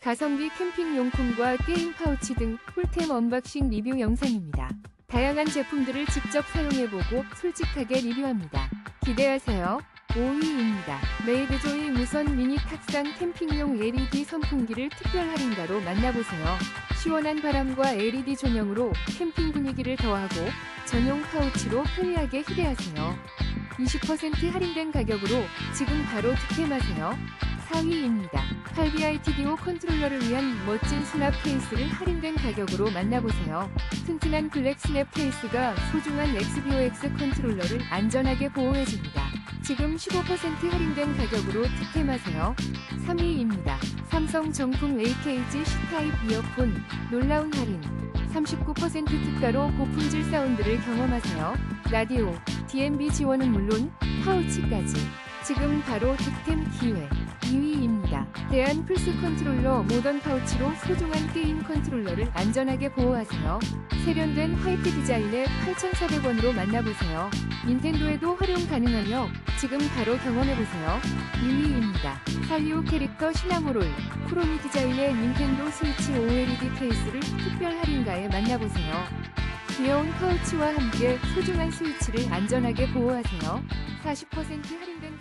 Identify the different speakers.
Speaker 1: 가성비 캠핑 용품과 게임 파우치 등 꿀템 언박싱 리뷰 영상입니다. 다양한 제품들을 직접 사용해보고 솔직하게 리뷰합니다. 기대하세요. 5위입니다. 메이드조이 무선 미니 탁상 캠핑용 LED 선풍기를 특별 할인가로 만나보세요. 시원한 바람과 LED 조명으로 캠핑 분위기를 더하고 전용 파우치로 편리하게 휴대하세요. 20% 할인된 가격으로 지금 바로 득템하세요. 4위입니다. 8BI TDO 컨트롤러를 위한 멋진 수납 케이스를 할인된 가격으로 만나보세요. 튼튼한 블랙 스냅 케이스가 소중한 XBOX 컨트롤러를 안전하게 보호해줍니다. 지금 15% 할인된 가격으로 득템하세요. 3위입니다. 삼성 정품 AKG C타입 이어폰 놀라운 할인 39% 특가로 고품질 사운드를 경험하세요. 라디오, DMB 지원은 물론 파우치까지 지금 바로 득템 기회 2위입니다. 대한 플스 컨트롤러 모던 파우치로 소중한 게임 컨트롤러를 안전하게 보호하세요. 세련된 화이트 디자인의 8,400원으로 만나보세요. 닌텐도에도 활용 가능하며 지금 바로 경험해보세요. 2위입니다. 살리오 캐릭터 시나모롤 크로미 디자인의 닌텐도 스위치 OLED 케이스를 특별 할인가에 만나보세요. 귀여운 파우치와 함께 소중한 스위치를 안전하게 보호하세요. 40% 할인된